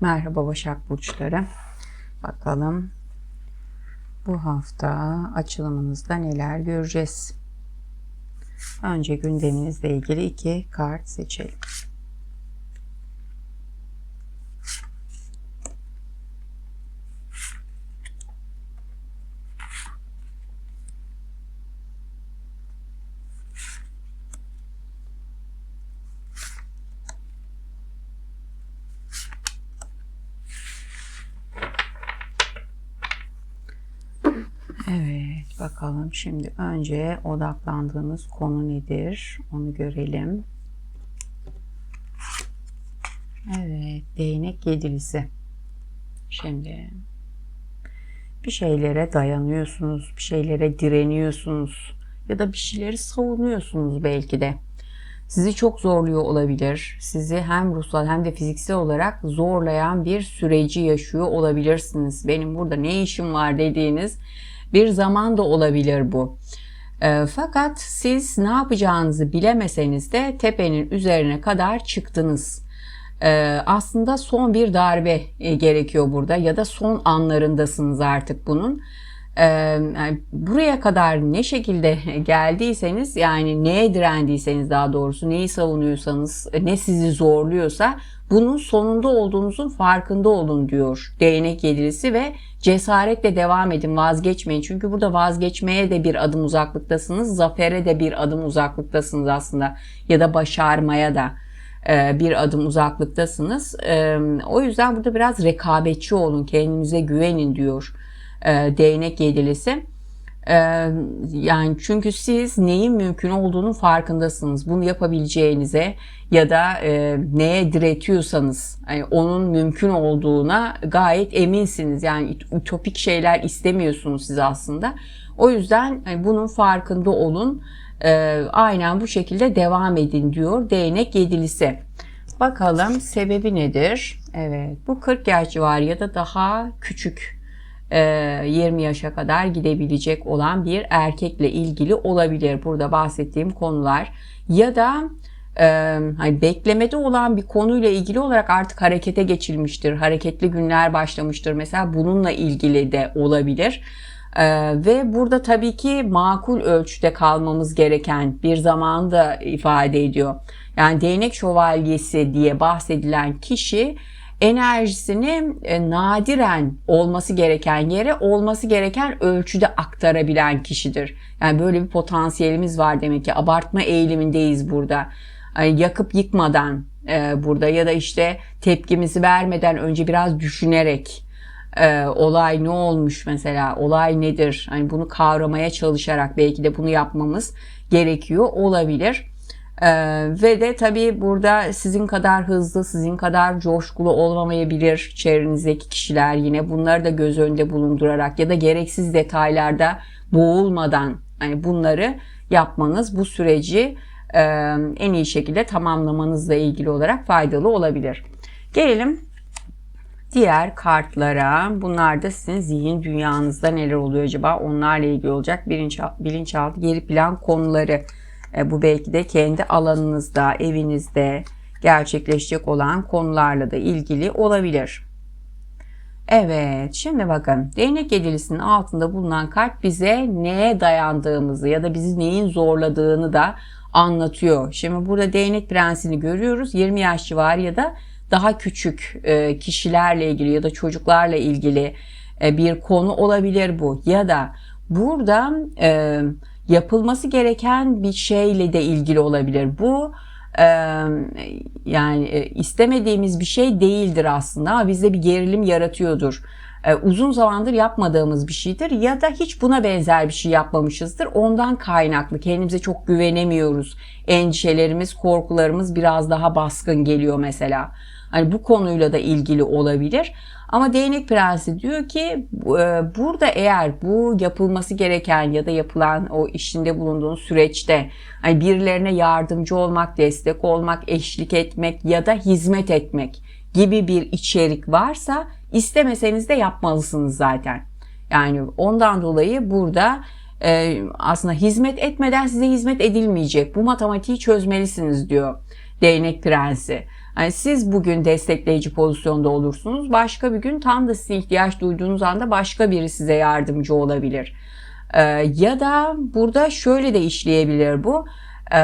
Merhaba Başak Burçları. Bakalım bu hafta açılımınızda neler göreceğiz? Önce gündeminizle ilgili iki kart seçelim. Evet bakalım şimdi önce odaklandığınız konu nedir onu görelim. Evet değnek yedilisi. Şimdi bir şeylere dayanıyorsunuz, bir şeylere direniyorsunuz ya da bir şeyleri savunuyorsunuz belki de. Sizi çok zorluyor olabilir. Sizi hem ruhsal hem de fiziksel olarak zorlayan bir süreci yaşıyor olabilirsiniz. Benim burada ne işim var dediğiniz bir zaman da olabilir bu. E, fakat siz ne yapacağınızı bilemeseniz de tepenin üzerine kadar çıktınız. E, aslında son bir darbe e, gerekiyor burada ya da son anlarındasınız artık bunun. Buraya kadar ne şekilde geldiyseniz yani neye direndiyseniz daha doğrusu neyi savunuyorsanız ne sizi zorluyorsa bunun sonunda olduğunuzun farkında olun diyor değnek yedilisi ve cesaretle devam edin vazgeçmeyin. Çünkü burada vazgeçmeye de bir adım uzaklıktasınız zafere de bir adım uzaklıktasınız aslında ya da başarmaya da bir adım uzaklıktasınız. O yüzden burada biraz rekabetçi olun kendinize güvenin diyor e, değnek yedilisi. Yani çünkü siz neyin mümkün olduğunun farkındasınız. Bunu yapabileceğinize ya da e, neye diretiyorsanız yani onun mümkün olduğuna gayet eminsiniz. Yani ütopik şeyler istemiyorsunuz siz aslında. O yüzden yani bunun farkında olun. E, aynen bu şekilde devam edin diyor değnek yedilisi. Bakalım sebebi nedir? Evet bu 40 yaş civarı ya da daha küçük 20 yaşa kadar gidebilecek olan bir erkekle ilgili olabilir burada bahsettiğim konular. Ya da e, hani beklemede olan bir konuyla ilgili olarak artık harekete geçilmiştir hareketli günler başlamıştır. Mesela bununla ilgili de olabilir. E, ve burada tabii ki makul ölçüde kalmamız gereken bir zaman da ifade ediyor. Yani değnek şövalyesi diye bahsedilen kişi enerjisini e, nadiren olması gereken yere olması gereken ölçüde aktarabilen kişidir. Yani böyle bir potansiyelimiz var demek ki abartma eğilimindeyiz burada. Yani yakıp yıkmadan e, burada ya da işte tepkimizi vermeden önce biraz düşünerek e, olay ne olmuş mesela olay nedir hani bunu kavramaya çalışarak belki de bunu yapmamız gerekiyor olabilir. Ee, ve de tabii burada sizin kadar hızlı, sizin kadar coşkulu olmamayabilir çevrenizdeki kişiler yine bunları da göz önünde bulundurarak ya da gereksiz detaylarda boğulmadan hani bunları yapmanız bu süreci e, en iyi şekilde tamamlamanızla ilgili olarak faydalı olabilir. Gelelim diğer kartlara. Bunlar da sizin zihin dünyanızda neler oluyor acaba? Onlarla ilgili olacak bilinç, bilinçaltı geri plan konuları. E, bu belki de kendi alanınızda, evinizde gerçekleşecek olan konularla da ilgili olabilir. Evet, şimdi bakın değnek yedilisinin altında bulunan kart bize neye dayandığımızı ya da bizi neyin zorladığını da anlatıyor. Şimdi burada değnek prensini görüyoruz. 20 yaş civarı ya da daha küçük e, kişilerle ilgili ya da çocuklarla ilgili e, bir konu olabilir bu. Ya da burada yapılması gereken bir şeyle de ilgili olabilir. Bu yani e, istemediğimiz bir şey değildir aslında ama bizde bir gerilim yaratıyordur. E, uzun zamandır yapmadığımız bir şeydir ya da hiç buna benzer bir şey yapmamışızdır. Ondan kaynaklı kendimize çok güvenemiyoruz. Endişelerimiz, korkularımız biraz daha baskın geliyor mesela. Hani bu konuyla da ilgili olabilir. Ama değnek prensi diyor ki e, burada eğer bu yapılması gereken ya da yapılan o işinde bulunduğun süreçte hani birilerine yardımcı olmak, destek olmak, eşlik etmek ya da hizmet etmek gibi bir içerik varsa istemeseniz de yapmalısınız zaten. Yani ondan dolayı burada e, aslında hizmet etmeden size hizmet edilmeyecek. Bu matematiği çözmelisiniz diyor değnek prensi. Yani siz bugün destekleyici pozisyonda olursunuz. Başka bir gün tam da sizin ihtiyaç duyduğunuz anda başka biri size yardımcı olabilir. Ee, ya da burada şöyle de işleyebilir bu. Ee,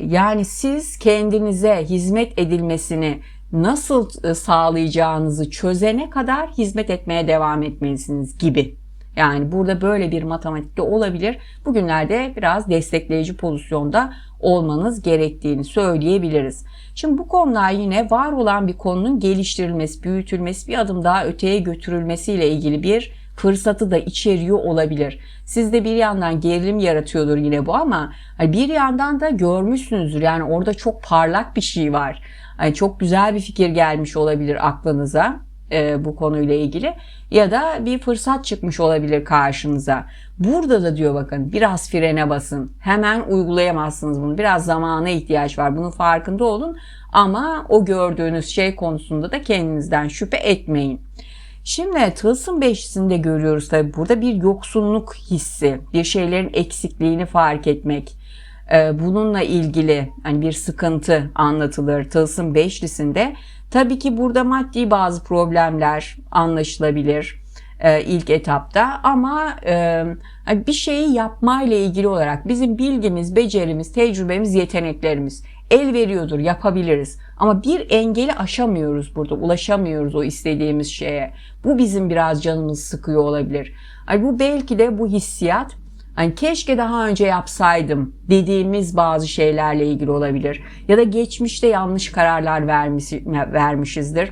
yani siz kendinize hizmet edilmesini nasıl e, sağlayacağınızı çözene kadar hizmet etmeye devam etmelisiniz gibi. Yani burada böyle bir matematikte olabilir. Bugünlerde biraz destekleyici pozisyonda olmanız gerektiğini söyleyebiliriz. Şimdi bu konular yine var olan bir konunun geliştirilmesi, büyütülmesi, bir adım daha öteye götürülmesiyle ilgili bir fırsatı da içeriyor olabilir. Sizde bir yandan gerilim yaratıyordur yine bu ama hani bir yandan da görmüşsünüzdür. Yani orada çok parlak bir şey var. Yani çok güzel bir fikir gelmiş olabilir aklınıza e, bu konuyla ilgili ya da bir fırsat çıkmış olabilir karşınıza. Burada da diyor bakın biraz frene basın. Hemen uygulayamazsınız bunu. Biraz zamana ihtiyaç var. Bunun farkında olun ama o gördüğünüz şey konusunda da kendinizden şüphe etmeyin. Şimdi tılsım beşisinde görüyoruz tabi burada bir yoksunluk hissi, bir şeylerin eksikliğini fark etmek. Ee, bununla ilgili hani bir sıkıntı anlatılır tılsım beşlisinde. Tabii ki burada maddi bazı problemler anlaşılabilir e, ilk etapta ama e, bir şeyi yapmayla ilgili olarak bizim bilgimiz, becerimiz, tecrübemiz, yeteneklerimiz el veriyordur, yapabiliriz. Ama bir engeli aşamıyoruz burada, ulaşamıyoruz o istediğimiz şeye. Bu bizim biraz canımız sıkıyor olabilir. Yani bu belki de bu hissiyat Hani keşke daha önce yapsaydım dediğimiz bazı şeylerle ilgili olabilir. Ya da geçmişte yanlış kararlar vermiş, vermişizdir.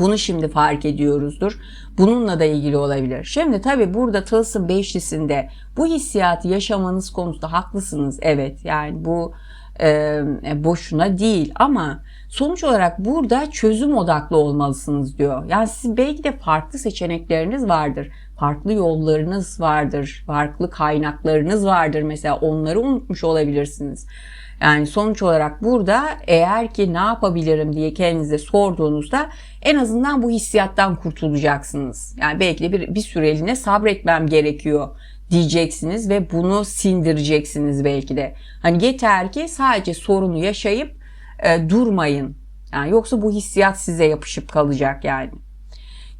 Bunu şimdi fark ediyoruzdur. Bununla da ilgili olabilir. Şimdi tabi burada Tılsım Beşlisi'nde bu hissiyatı yaşamanız konusunda haklısınız. Evet yani bu e, boşuna değil ama sonuç olarak burada çözüm odaklı olmalısınız diyor. Yani siz belki de farklı seçenekleriniz vardır farklı yollarınız vardır, farklı kaynaklarınız vardır mesela onları unutmuş olabilirsiniz. Yani sonuç olarak burada eğer ki ne yapabilirim diye kendinize sorduğunuzda en azından bu hissiyattan kurtulacaksınız. Yani belki de bir, bir süreliğine sabretmem gerekiyor diyeceksiniz ve bunu sindireceksiniz belki de. Hani yeter ki sadece sorunu yaşayıp e, durmayın. Yani yoksa bu hissiyat size yapışıp kalacak yani.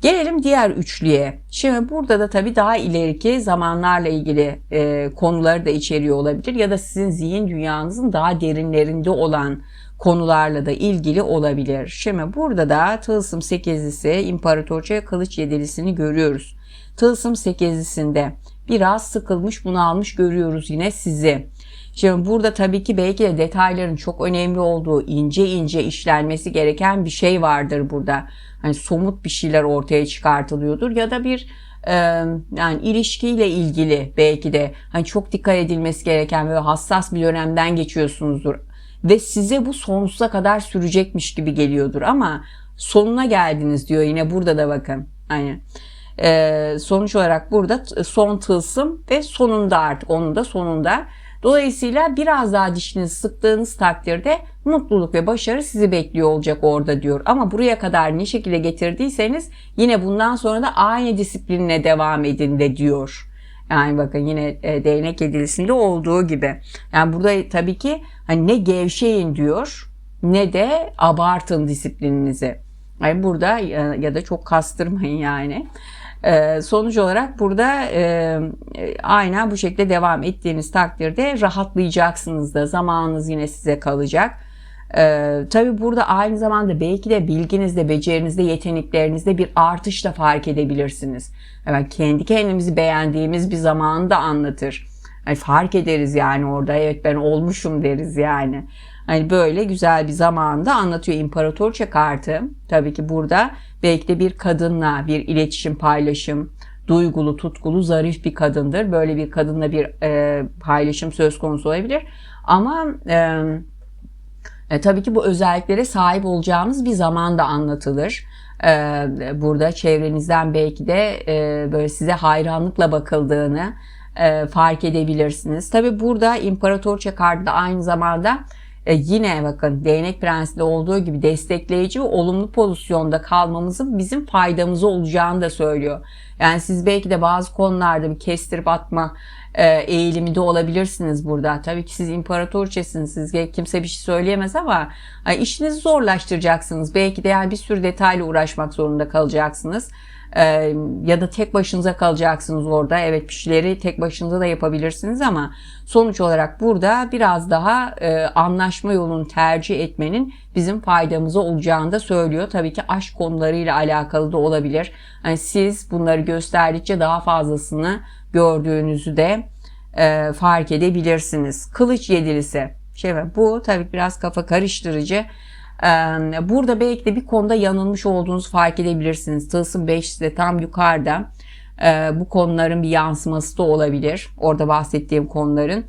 Gelelim diğer üçlüye. Şimdi burada da tabii daha ileriki zamanlarla ilgili e, konuları da içeriyor olabilir ya da sizin zihin dünyanızın daha derinlerinde olan konularla da ilgili olabilir. Şimdi burada da Tılsım 8'lisi İmparatorça Kılıç Yedilisini görüyoruz. Tılsım 8'lisinde biraz sıkılmış bunalmış görüyoruz yine sizi. Şimdi burada tabii ki belki de detayların çok önemli olduğu ince ince işlenmesi gereken bir şey vardır burada. Hani somut bir şeyler ortaya çıkartılıyordur ya da bir e, yani ilişkiyle ilgili belki de hani çok dikkat edilmesi gereken ve hassas bir dönemden geçiyorsunuzdur ve size bu sonsuza kadar sürecekmiş gibi geliyordur ama sonuna geldiniz diyor yine burada da bakın. Hani e, sonuç olarak burada son tılsım ve sonunda artık onun da sonunda Dolayısıyla biraz daha dişinizi sıktığınız takdirde mutluluk ve başarı sizi bekliyor olacak orada diyor. Ama buraya kadar ne şekilde getirdiyseniz yine bundan sonra da aynı disiplinle devam edin de diyor. Yani bakın yine e, değnek yedilisinde olduğu gibi. Yani burada tabii ki hani ne gevşeyin diyor ne de abartın disiplininizi. Yani burada ya, da çok kastırmayın yani. Ee, sonuç olarak burada e, e, aynen bu şekilde devam ettiğiniz takdirde rahatlayacaksınız da zamanınız yine size kalacak. Ee, tabii burada aynı zamanda belki de bilginizde, becerinizde, yeteneklerinizde bir artış da fark edebilirsiniz. Evet, kendi kendimizi beğendiğimiz bir zamanı da anlatır. Yani fark ederiz yani orada evet ben olmuşum deriz yani. Hani böyle güzel bir zamanda anlatıyor İmparatorça kartı. Tabii ki burada belki de bir kadınla bir iletişim paylaşım, duygulu, tutkulu, zarif bir kadındır. Böyle bir kadınla bir e, paylaşım söz konusu olabilir. Ama e, e, tabii ki bu özelliklere sahip olacağımız bir zaman da anlatılır. E, burada çevrenizden belki de e, böyle size hayranlıkla bakıldığını e, fark edebilirsiniz. Tabii burada İmparatorça kartı da aynı zamanda e, yine bakın değnek prensinde olduğu gibi destekleyici ve olumlu pozisyonda kalmamızın bizim faydamıza olacağını da söylüyor. Yani siz belki de bazı konularda bir kestirip atma e, eğiliminde olabilirsiniz burada. Tabii ki siz imparatorçesiniz. Sizge kimse bir şey söyleyemez ama e, işinizi zorlaştıracaksınız. Belki de yani bir sürü detayla uğraşmak zorunda kalacaksınız. Ee, ya da tek başınıza kalacaksınız orada. Evet bir şeyleri tek başınıza da yapabilirsiniz ama sonuç olarak burada biraz daha e, anlaşma yolunu tercih etmenin bizim faydamıza olacağını da söylüyor. Tabii ki aşk konularıyla alakalı da olabilir. Yani siz bunları gösterdikçe daha fazlasını gördüğünüzü de e, fark edebilirsiniz. Kılıç yedilisi. Şey bu tabii biraz kafa karıştırıcı. Burada belki de bir konuda yanılmış olduğunuzu fark edebilirsiniz. Tılsım 5 de tam yukarıda. Ee, Bu konuların bir yansıması da olabilir. Orada bahsettiğim konuların.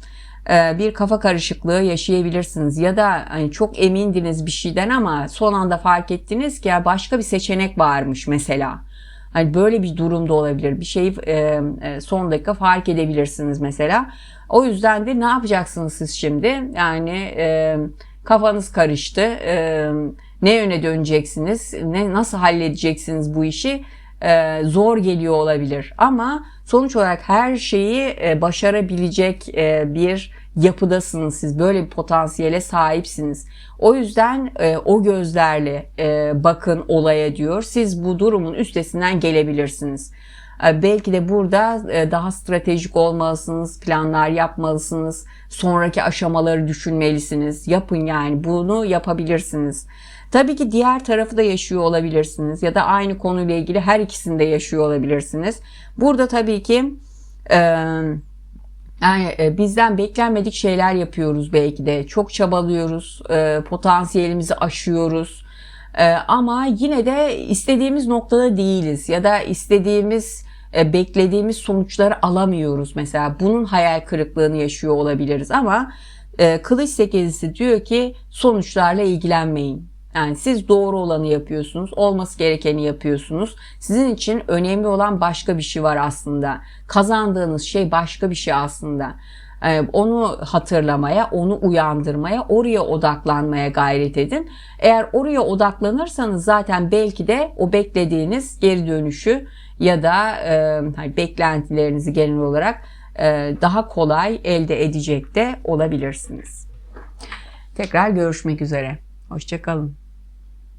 Ee, Bir kafa karışıklığı yaşayabilirsiniz. Ya da hani çok emindiniz bir şeyden ama son anda fark ettiniz ki başka bir seçenek varmış mesela. Hani böyle bir durumda olabilir. Bir şeyi e, e, son dakika fark edebilirsiniz mesela. O yüzden de ne yapacaksınız siz şimdi? Yani e, kafanız karıştı. E, ne yöne döneceksiniz? Ne nasıl halledeceksiniz bu işi? E, zor geliyor olabilir. Ama sonuç olarak her şeyi e, başarabilecek e, bir yapıdasınız siz. Böyle bir potansiyele sahipsiniz. O yüzden e, o gözlerle e, bakın olaya diyor. Siz bu durumun üstesinden gelebilirsiniz. E, belki de burada e, daha stratejik olmalısınız, planlar yapmalısınız, sonraki aşamaları düşünmelisiniz. Yapın yani bunu yapabilirsiniz. Tabii ki diğer tarafı da yaşıyor olabilirsiniz ya da aynı konuyla ilgili her ikisini de yaşıyor olabilirsiniz. Burada tabii ki e, yani e, bizden beklenmedik şeyler yapıyoruz belki de. Çok çabalıyoruz, potansiyelimizi aşıyoruz. Ama yine de istediğimiz noktada değiliz ya da istediğimiz beklediğimiz sonuçları alamıyoruz mesela. Bunun hayal kırıklığını yaşıyor olabiliriz ama e, Kılıç sekizisi diyor ki sonuçlarla ilgilenmeyin. Yani siz doğru olanı yapıyorsunuz, olması gerekeni yapıyorsunuz. Sizin için önemli olan başka bir şey var aslında. Kazandığınız şey başka bir şey aslında. Ee, onu hatırlamaya, onu uyandırmaya, oraya odaklanmaya gayret edin. Eğer oraya odaklanırsanız zaten belki de o beklediğiniz geri dönüşü ya da e, hani beklentilerinizi genel olarak e, daha kolay elde edecek de olabilirsiniz. Tekrar görüşmek üzere. Hoşçakalın.